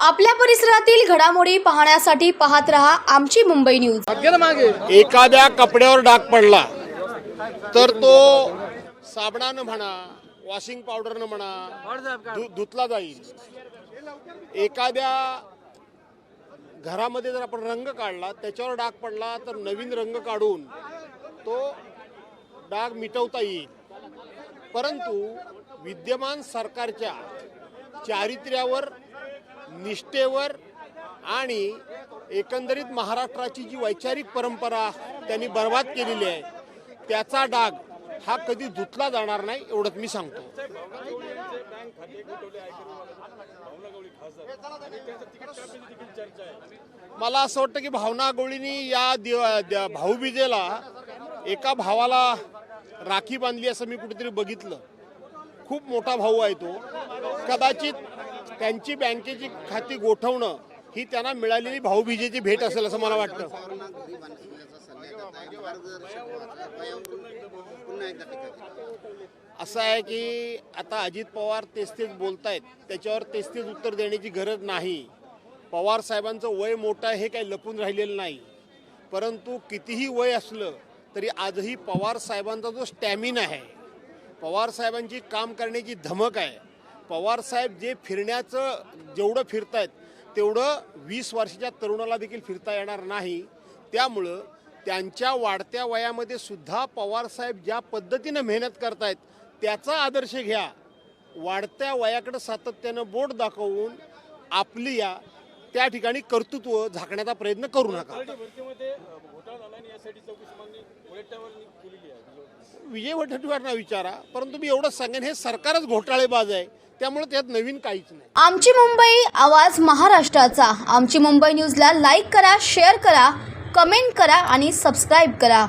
आपल्या परिसरातील घडामोडी पाहण्यासाठी पाहत रहा आमची मुंबई न्यूज. एखाद्या कपड्यावर डाग पडला तर तो साबणानं म्हणा वॉशिंग पावडरनं म्हणा धुतला जाईल. एखाद्या घरामध्ये जर आपण रंग काढला त्याच्यावर डाग पडला तर नवीन रंग काढून तो डाग मिटवता येईल. परंतु विद्यमान सरकारच्या चारित्र्यावर निष्ठेवर आणि एकंदरीत महाराष्ट्राची जी वैचारिक परंपरा त्यांनी बर्बाद केलेली आहे त्याचा डाग हा कधी धुतला जाणार नाही एवढंच मी सांगतो. मला असं वाटतं की भावना गोळीनी या दिवा द्या- भाऊबीजेला एका भावाला राखी बांधली असं मी कुठेतरी बघितलं. खूप मोठा भाऊ आहे तो. कदाचित त्यांची बँकेची खाती गोठवणं ही त्यांना मिळालेली भाऊबीजेची भेट असेल असं मला वाटतं. असं आहे की आता अजित पवार तेच तेच बोलतायत. त्याच्यावर तेच तेच उत्तर देण्याची गरज नाही. पवार साहेबांचं वय मोठं आहे हे काही लपून राहिलेलं नाही. परंतु कितीही वय असलं तरी आजही पवार साहेबांचा जो स्टॅमिना आहे पवार साहेबांची काम करण्याची धमक आहे पवार साहेब जे फिरण्याचं जेवढं फिरतायत तेवढं वीस वर्षाच्या तरुणाला देखील फिरता येणार नाही. त्यामुळं त्यांच्या वाढत्या वयामध्ये सुद्धा पवार साहेब ज्या पद्धतीनं मेहनत करतायत त्याचा आदर्श घ्या. वाढत्या वयाकडे सातत्यानं बोट दाखवून आपली या त्या ठिकाणी कर्तृत्व झाकण्याचा प्रयत्न करू नका. विजय वडेट्टीवारांना विचारा परंतु मी एवढंच सांगेन हे सरकारच घोटाळेबाज आहे त्यामुळे त्यात नवीन काहीच नाही. आमची मुंबई आवाज महाराष्ट्राचा. आमची मुंबई न्यूजला लाईक करा शेअर करा कमेंट करा आणि सबस्क्राईब करा.